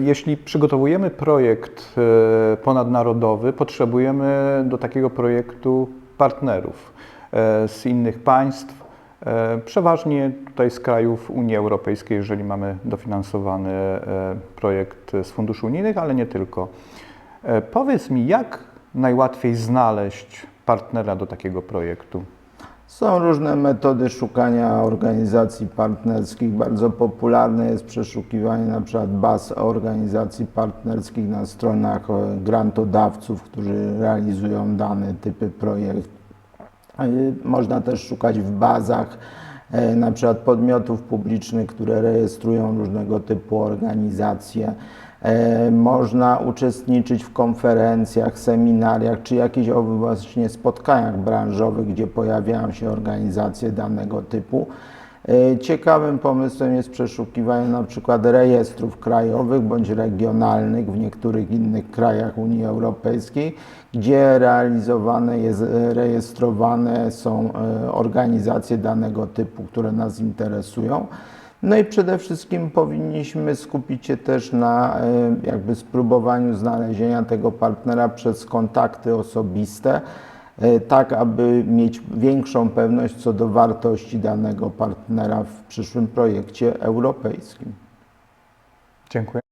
Jeśli przygotowujemy projekt e, ponadnarodowy, potrzebujemy do takiego projektu partnerów e, z innych państw, e, przeważnie tutaj z krajów Unii Europejskiej, jeżeli mamy dofinansowany projekt z funduszy unijnych, ale nie tylko. Powiedz mi, jak najłatwiej znaleźć partnera do takiego projektu? Są różne metody szukania organizacji partnerskich. Bardzo popularne jest przeszukiwanie na przykład baz organizacji partnerskich na stronach e, grantodawców, którzy realizują dane typy projektów. Można też szukać w bazach e, na przykład podmiotów publicznych, które rejestrują różnego typu organizacje. E, Można uczestniczyć w konferencjach, seminariach czy jakichś właśnie spotkaniach branżowych, gdzie pojawiają się organizacje danego typu. E, Ciekawym pomysłem jest przeszukiwanie na przykład rejestrów krajowych bądź regionalnych w niektórych innych krajach Unii Europejskiej, gdzie realizowane jest, e, rejestrowane są organizacje danego typu, które nas interesują. No i przede wszystkim powinniśmy skupić się też na e, jakby spróbowaniu znalezienia tego partnera przez kontakty osobiste, e, tak aby mieć większą pewność co do wartości danego partnera w przyszłym projekcie europejskim. Dziękuję.